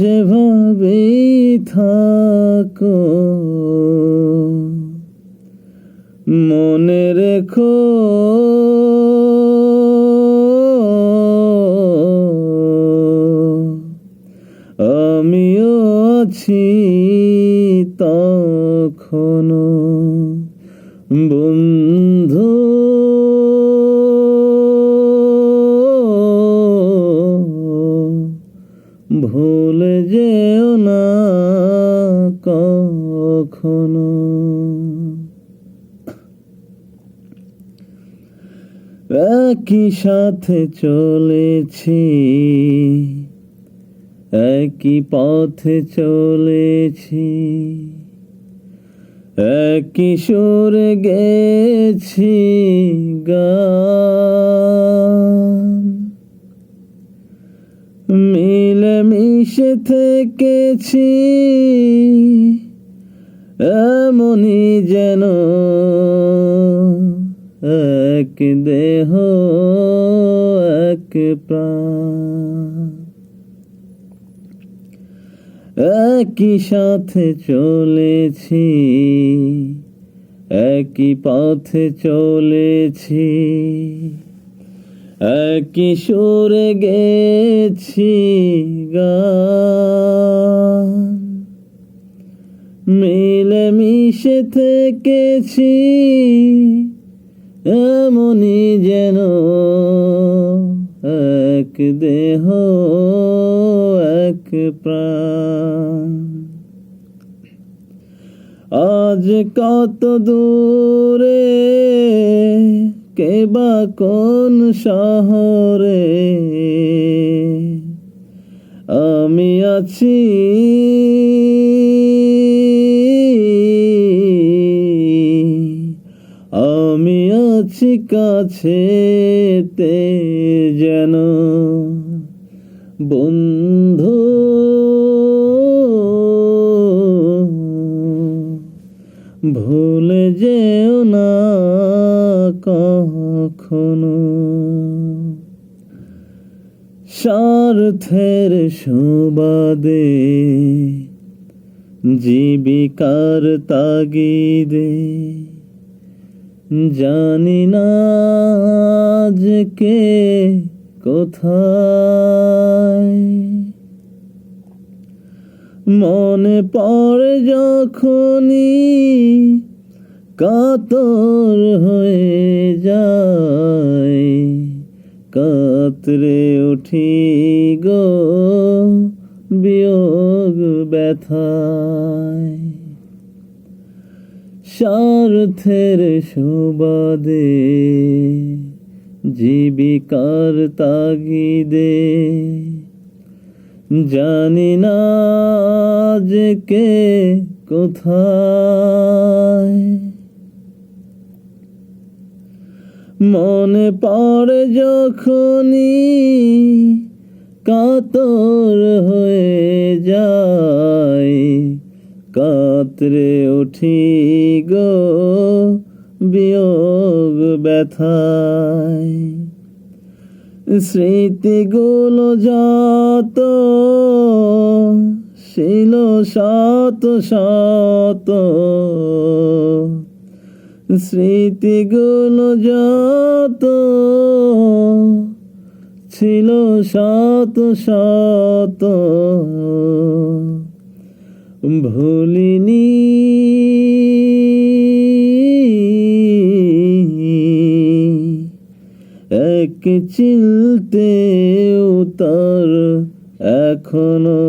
যেভাবেই থাকো মনে রেখো। আমিও আছি তখনো বন্ধু। একই সাথে চলেছি একই পথে চলেছি একই সুরে গেছি গান। মিলে মিশে থেকেছি এমনই যেন এক দেহ, এক প্রাণ। একই সাথে চলেছি, একই পথে চলেছি, একই সুরে গেছি গান। মিলে মিশে থেকেছি, এমনই যেন এক দেহ, এক প্রাণ। আজ কত দূরে, কে বা কোন শহরে? আমি আছি আমি আছি কাছে তে যেন বন্ধু। ভুলে যেও না কখনো। স্বার্থের সুবাদে জীবিকার তাগিদে জানি না আজকে কোথায়। মনে পড়ে যখনই কাতর হয়ে যায়। কাতরে উঠি গো বিয়োগ ব্যথায় স্বার্থের সুবাদে জীবিকার তাগিদে। জানি না আজকে কোথায়। মনে পড়ে যখনই কাতর হয়ে যায় কাতরে উঠি গো বিয়োগ ব্যথায়। স্মৃতিগুলো যত ছিল শত শত, স্মৃতিগুলো যত ছিল শত শত। ভুলিনি। এক চিলতে তার এখনও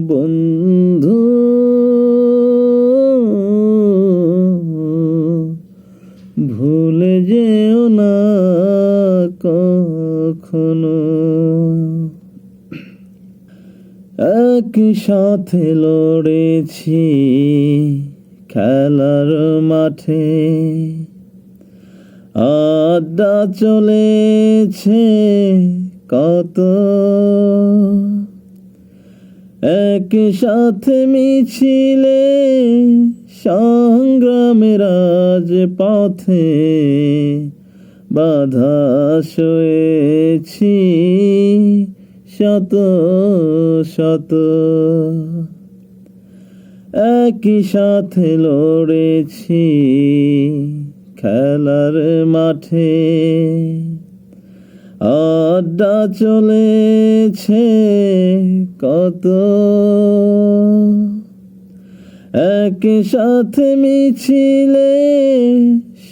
বন্ধু। ভুলে যেও না কখনো। একই সাথে লড়েছি খেলার মাঠে। আড্ডা চলেছে কত। একই সাথে মিছিলে সংগ্রামের পথে বাধা সয়েছি। শত শত। একই সাথে লড়েছি খেলার মাঠে। আড্ডা চলেছে কত। একই সাথে মিছিলে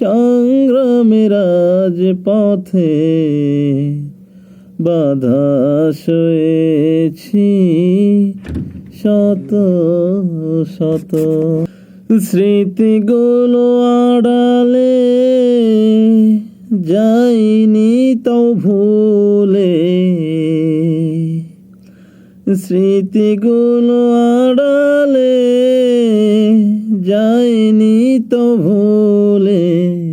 সংগ্রামের আজ পথে বাধা সয়েছি। শত শত স্মৃতিগুলো আড়ালে যাইনি তো ভুলে। স্মৃতিগুলো আড়ালে যাইনি তো ভুলে।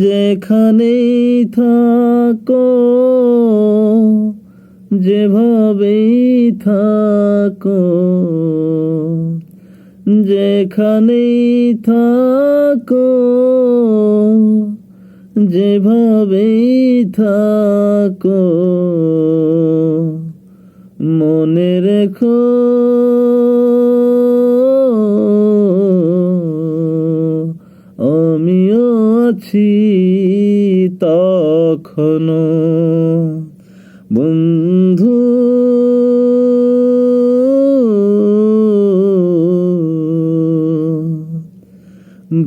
যেখানেই থাকো যেভাবেই থাকো যেখানেই থাকো যেভাবেই থাকো মনে রেখো। আছি তখনো। বন্ধু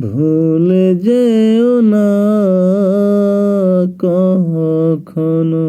ভুলে যেও না কখনো।